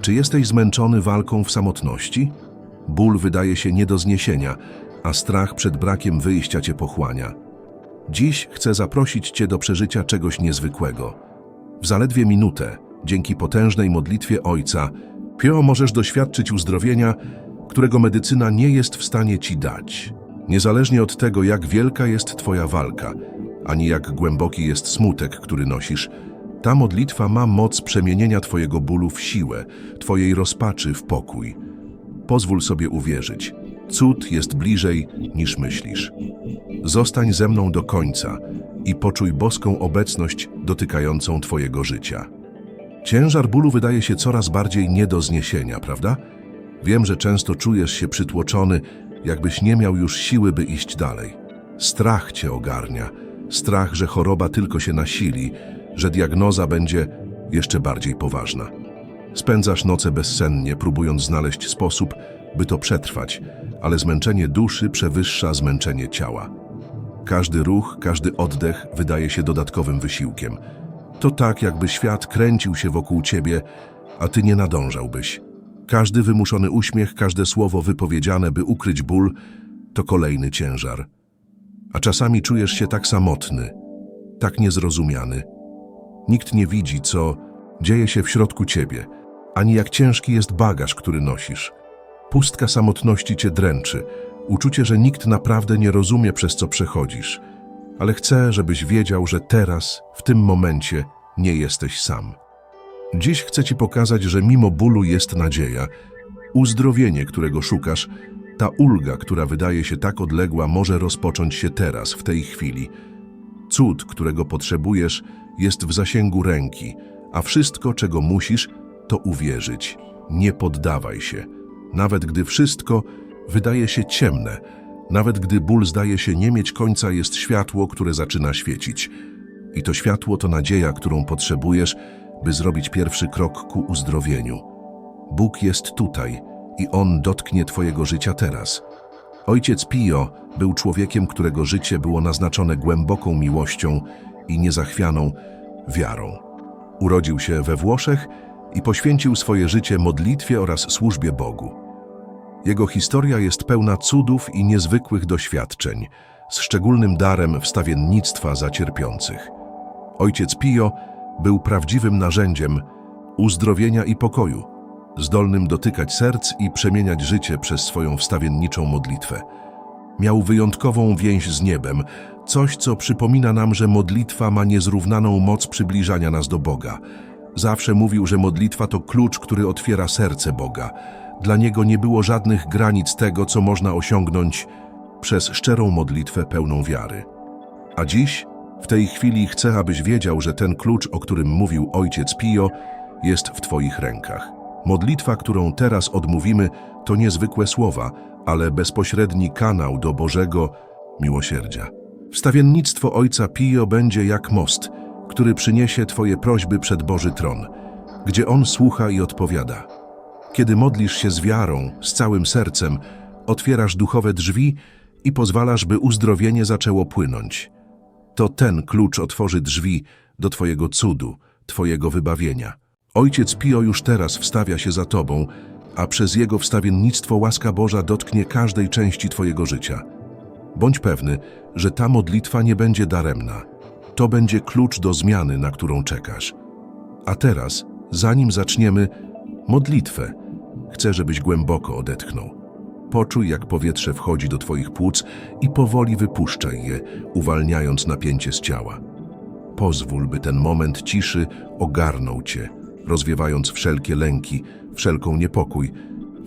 Czy jesteś zmęczony walką w samotności? Ból wydaje się nie do zniesienia, a strach przed brakiem wyjścia cię pochłania. Dziś chcę zaprosić cię do przeżycia czegoś niezwykłego. W zaledwie minutę, dzięki potężnej modlitwie Ojca, Pio możesz doświadczyć uzdrowienia, którego medycyna nie jest w stanie ci dać. Niezależnie od tego, jak wielka jest twoja walka, ani jak głęboki jest smutek, który nosisz, ta modlitwa ma moc przemienienia twojego bólu w siłę, twojej rozpaczy w pokój. Pozwól sobie uwierzyć. Cud jest bliżej niż myślisz. Zostań ze mną do końca i poczuj boską obecność dotykającą Twojego życia. Ciężar bólu wydaje się coraz bardziej nie do zniesienia, prawda? Wiem, że często czujesz się przytłoczony, jakbyś nie miał już siły, by iść dalej. Strach cię ogarnia. Strach, że choroba tylko się nasili, że diagnoza będzie jeszcze bardziej poważna. Spędzasz noce bezsennie, próbując znaleźć sposób, by to przetrwać, ale zmęczenie duszy przewyższa zmęczenie ciała. Każdy ruch, każdy oddech wydaje się dodatkowym wysiłkiem. To tak, jakby świat kręcił się wokół ciebie, a ty nie nadążałbyś. Każdy wymuszony uśmiech, każde słowo wypowiedziane, by ukryć ból, to kolejny ciężar. A czasami czujesz się tak samotny, tak niezrozumiany. Nikt nie widzi, co dzieje się w środku ciebie, ani jak ciężki jest bagaż, który nosisz. Pustka samotności cię dręczy, uczucie, że nikt naprawdę nie rozumie, przez co przechodzisz. Ale chcę, żebyś wiedział, że teraz, w tym momencie, nie jesteś sam. Dziś chcę ci pokazać, że mimo bólu jest nadzieja. Uzdrowienie, którego szukasz, ta ulga, która wydaje się tak odległa, może rozpocząć się teraz, w tej chwili. Cud, którego potrzebujesz, jest w zasięgu ręki, a wszystko, czego musisz, to uwierzyć. Nie poddawaj się. Nawet gdy wszystko wydaje się ciemne, nawet gdy ból zdaje się nie mieć końca, jest światło, które zaczyna świecić. I to światło to nadzieja, którą potrzebujesz, by zrobić pierwszy krok ku uzdrowieniu. Bóg jest tutaj i On dotknie Twojego życia teraz. Ojciec Pio był człowiekiem, którego życie było naznaczone głęboką miłością i niezachwianą wiarą. Urodził się we Włoszech i poświęcił swoje życie modlitwie oraz służbie Bogu. Jego historia jest pełna cudów i niezwykłych doświadczeń, z szczególnym darem wstawiennictwa za cierpiących. Ojciec Pio był prawdziwym narzędziem uzdrowienia i pokoju, zdolnym dotykać serc i przemieniać życie przez swoją wstawienniczą modlitwę. Miał wyjątkową więź z niebem, coś, co przypomina nam, że modlitwa ma niezrównaną moc przybliżania nas do Boga. Zawsze mówił, że modlitwa to klucz, który otwiera serce Boga. Dla niego nie było żadnych granic tego, co można osiągnąć przez szczerą modlitwę pełną wiary. A dziś, w tej chwili, chcę, abyś wiedział, że ten klucz, o którym mówił ojciec Pio, jest w Twoich rękach. Modlitwa, którą teraz odmówimy, to niezwykłe słowa, ale bezpośredni kanał do Bożego miłosierdzia. Wstawiennictwo ojca Pio będzie jak most, który przyniesie Twoje prośby przed Boży tron, gdzie On słucha i odpowiada. Kiedy modlisz się z wiarą, z całym sercem, otwierasz duchowe drzwi i pozwalasz, by uzdrowienie zaczęło płynąć. To ten klucz otworzy drzwi do Twojego cudu, Twojego wybawienia. Ojciec Pio już teraz wstawia się za Tobą, a przez Jego wstawiennictwo łaska Boża dotknie każdej części Twojego życia. Bądź pewny, że ta modlitwa nie będzie daremna. To będzie klucz do zmiany, na którą czekasz. A teraz, zanim zaczniemy modlitwę, chcę, żebyś głęboko odetchnął. Poczuj, jak powietrze wchodzi do Twoich płuc i powoli wypuszczaj je, uwalniając napięcie z ciała. Pozwól, by ten moment ciszy ogarnął Cię, rozwiewając wszelkie lęki, wszelką niepokój,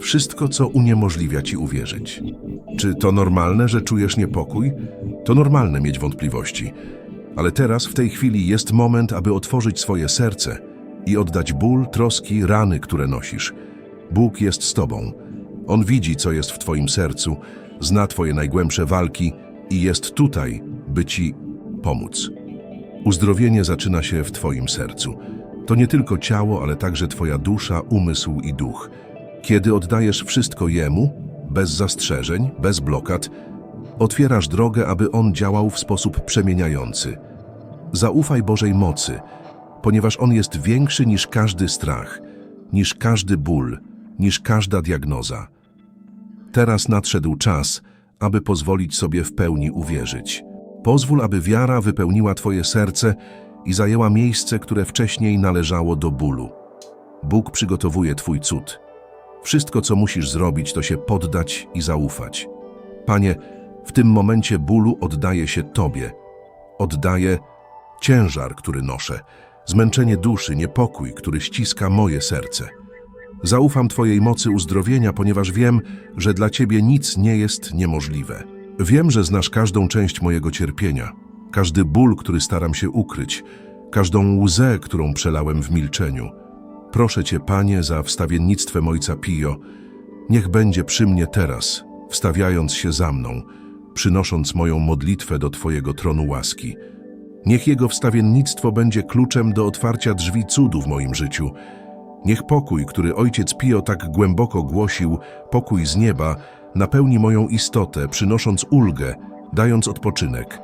wszystko, co uniemożliwia Ci uwierzyć. Czy to normalne, że czujesz niepokój? To normalne mieć wątpliwości. Ale teraz, w tej chwili, jest moment, aby otworzyć swoje serce i oddać ból, troski, rany, które nosisz. Bóg jest z Tobą. On widzi, co jest w Twoim sercu, zna Twoje najgłębsze walki i jest tutaj, by Ci pomóc. Uzdrowienie zaczyna się w Twoim sercu. To nie tylko ciało, ale także Twoja dusza, umysł i duch. Kiedy oddajesz wszystko Jemu, bez zastrzeżeń, bez blokad, otwierasz drogę, aby On działał w sposób przemieniający. Zaufaj Bożej mocy, ponieważ On jest większy niż każdy strach. niż każdy ból, niż każda diagnoza. Teraz nadszedł czas, aby pozwolić sobie w pełni uwierzyć. Pozwól, aby wiara wypełniła Twoje serce i zajęła miejsce, które wcześniej należało do bólu. Bóg przygotowuje Twój cud. Wszystko, co musisz zrobić, to się poddać i zaufać. Panie, w tym momencie bólu oddaję się Tobie. Oddaję ciężar, który noszę, zmęczenie duszy, niepokój, który ściska moje serce. Zaufam Twojej mocy uzdrowienia, ponieważ wiem, że dla Ciebie nic nie jest niemożliwe. Wiem, że znasz każdą część mojego cierpienia, każdy ból, który staram się ukryć, każdą łzę, którą przelałem w milczeniu. Proszę Cię, Panie, za wstawiennictwem Ojca Pio, niech będzie przy mnie teraz, wstawiając się za mną, przynosząc moją modlitwę do Twojego tronu łaski. Niech Jego wstawiennictwo będzie kluczem do otwarcia drzwi cudu w moim życiu. Niech pokój, który Ojciec Pio tak głęboko głosił, pokój z nieba, napełni moją istotę, przynosząc ulgę, dając odpoczynek.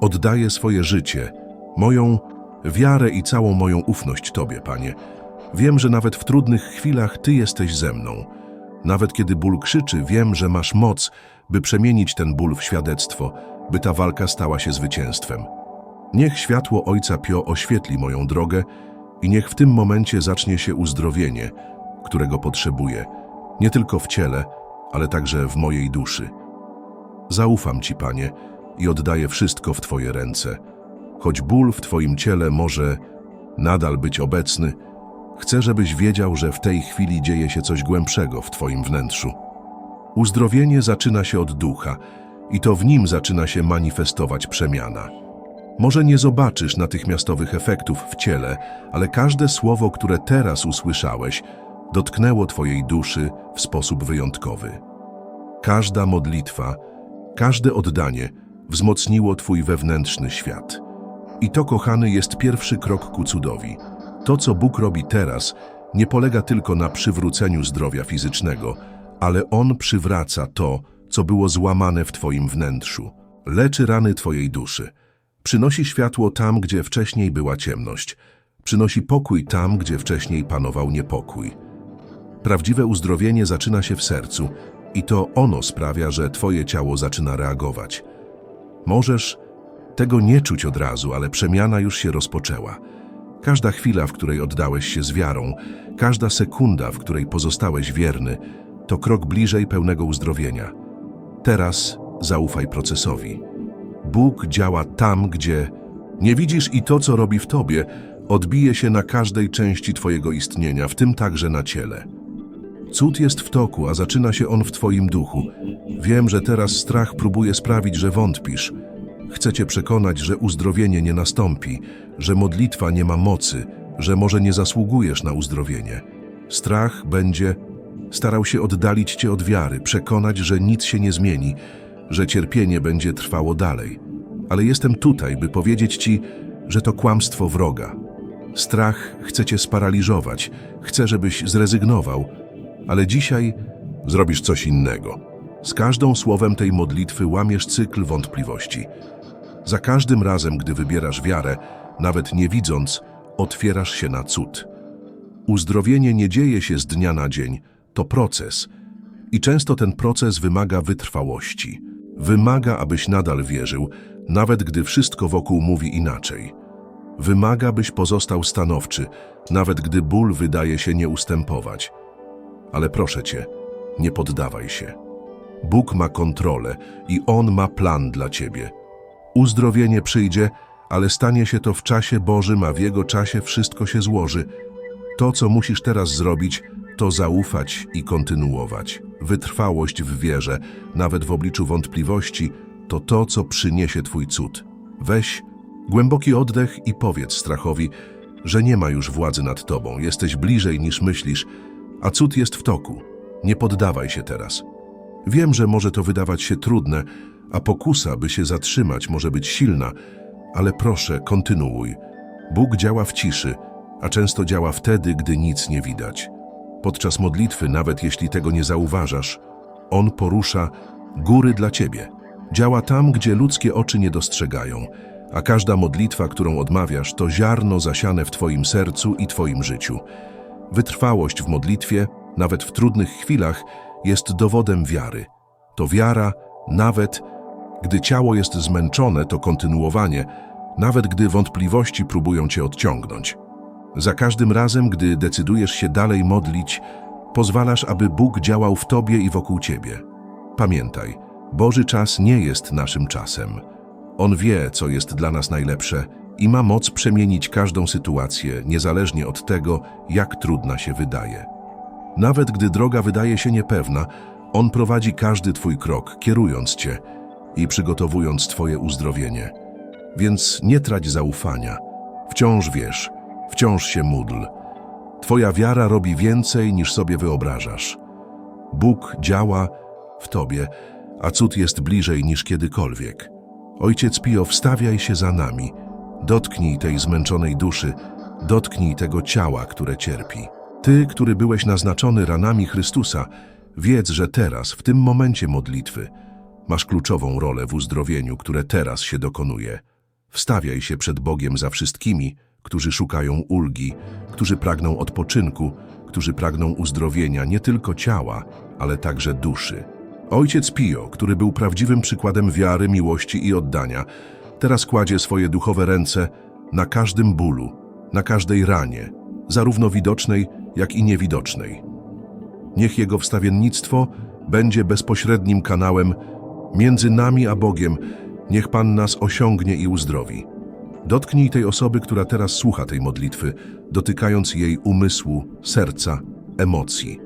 Oddaję swoje życie, moją wiarę i całą moją ufność Tobie, Panie. Wiem, że nawet w trudnych chwilach Ty jesteś ze mną. Nawet kiedy ból krzyczy, wiem, że masz moc, by przemienić ten ból w świadectwo, by ta walka stała się zwycięstwem. Niech światło Ojca Pio oświetli moją drogę i niech w tym momencie zacznie się uzdrowienie, którego potrzebuję, nie tylko w ciele, ale także w mojej duszy. Zaufam Ci, Panie, i oddaję wszystko w Twoje ręce. Choć ból w Twoim ciele może nadal być obecny, chcę, żebyś wiedział, że w tej chwili dzieje się coś głębszego w Twoim wnętrzu. Uzdrowienie zaczyna się od ducha i to w nim zaczyna się manifestować przemiana. Może nie zobaczysz natychmiastowych efektów w ciele, ale każde słowo, które teraz usłyszałeś, dotknęło Twojej duszy w sposób wyjątkowy. Każda modlitwa, każde oddanie wzmocniło Twój wewnętrzny świat. I to, kochany, jest pierwszy krok ku cudowi. To, co Bóg robi teraz, nie polega tylko na przywróceniu zdrowia fizycznego, ale On przywraca to, co było złamane w Twoim wnętrzu. Leczy rany Twojej duszy. Przynosi światło tam, gdzie wcześniej była ciemność. Przynosi pokój tam, gdzie wcześniej panował niepokój. Prawdziwe uzdrowienie zaczyna się w sercu i to ono sprawia, że Twoje ciało zaczyna reagować. Możesz tego nie czuć od razu, ale przemiana już się rozpoczęła. Każda chwila, w której oddałeś się z wiarą, każda sekunda, w której pozostałeś wierny, to krok bliżej pełnego uzdrowienia. Teraz zaufaj procesowi. Bóg działa tam, gdzie nie widzisz i to, co robi w tobie, odbije się na każdej części twojego istnienia, w tym także na ciele. Cud jest w toku, a zaczyna się on w twoim duchu. Wiem, że teraz strach próbuje sprawić, że wątpisz. Chcę cię przekonać, że uzdrowienie nie nastąpi, że modlitwa nie ma mocy, że może nie zasługujesz na uzdrowienie. Strach będzie starał się oddalić cię od wiary, przekonać, że nic się nie zmieni, że cierpienie będzie trwało dalej. Ale jestem tutaj, by powiedzieć ci, że to kłamstwo wroga. Strach chce cię sparaliżować, chce, żebyś zrezygnował, ale dzisiaj zrobisz coś innego. Z każdą słowem tej modlitwy łamiesz cykl wątpliwości. Za każdym razem, gdy wybierasz wiarę, nawet nie widząc, otwierasz się na cud. Uzdrowienie nie dzieje się z dnia na dzień, to proces. I często ten proces wymaga wytrwałości. Wymaga, abyś nadal wierzył, nawet gdy wszystko wokół mówi inaczej. Wymaga, byś pozostał stanowczy, nawet gdy ból wydaje się nie ustępować. Ale proszę cię, nie poddawaj się. Bóg ma kontrolę i On ma plan dla ciebie. Uzdrowienie przyjdzie, ale stanie się to w czasie Bożym, a w Jego czasie wszystko się złoży. To, co musisz teraz zrobić, to zaufać i kontynuować. Wytrwałość w wierze, nawet w obliczu wątpliwości, to to, co przyniesie Twój cud. Weź głęboki oddech i powiedz strachowi, że nie ma już władzy nad Tobą, jesteś bliżej niż myślisz, a cud jest w toku. Nie poddawaj się teraz. Wiem, że może to wydawać się trudne, a pokusa, by się zatrzymać, może być silna, ale proszę, kontynuuj. Bóg działa w ciszy, a często działa wtedy, gdy nic nie widać. Podczas modlitwy, nawet jeśli tego nie zauważasz, On porusza góry dla Ciebie. Działa tam, gdzie ludzkie oczy nie dostrzegają, a każda modlitwa, którą odmawiasz, to ziarno zasiane w Twoim sercu i Twoim życiu. Wytrwałość w modlitwie, nawet w trudnych chwilach, jest dowodem wiary. To wiara, nawet gdy ciało jest zmęczone, to kontynuowanie, nawet gdy wątpliwości próbują cię odciągnąć. Za każdym razem, gdy decydujesz się dalej modlić, pozwalasz, aby Bóg działał w tobie i wokół ciebie. Pamiętaj, Boży czas nie jest naszym czasem. On wie, co jest dla nas najlepsze i ma moc przemienić każdą sytuację, niezależnie od tego, jak trudna się wydaje. Nawet gdy droga wydaje się niepewna, On prowadzi każdy Twój krok, kierując Cię i przygotowując Twoje uzdrowienie. Więc nie trać zaufania. Wciąż wiesz, wciąż się módl. Twoja wiara robi więcej niż sobie wyobrażasz. Bóg działa w Tobie, a cud jest bliżej niż kiedykolwiek. Ojciec Pio, wstawiaj się za nami. Dotknij tej zmęczonej duszy, dotknij tego ciała, które cierpi. Ty, który byłeś naznaczony ranami Chrystusa, wiedz, że teraz, w tym momencie modlitwy, masz kluczową rolę w uzdrowieniu, które teraz się dokonuje. Wstawiaj się przed Bogiem za wszystkimi, którzy szukają ulgi, którzy pragną odpoczynku, którzy pragną uzdrowienia nie tylko ciała, ale także duszy. Ojciec Pio, który był prawdziwym przykładem wiary, miłości i oddania, teraz kładzie swoje duchowe ręce na każdym bólu, na każdej ranie, zarówno widocznej, jak i niewidocznej. Niech Jego wstawiennictwo będzie bezpośrednim kanałem między nami a Bogiem. Niech Pan nas osiągnie i uzdrowi. Dotknij tej osoby, która teraz słucha tej modlitwy, dotykając jej umysłu, serca, emocji.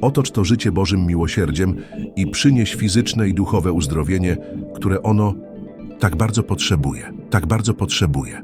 Otocz to życie Bożym miłosierdziem i przynieś fizyczne i duchowe uzdrowienie, które ono tak bardzo potrzebuje, tak bardzo potrzebuje.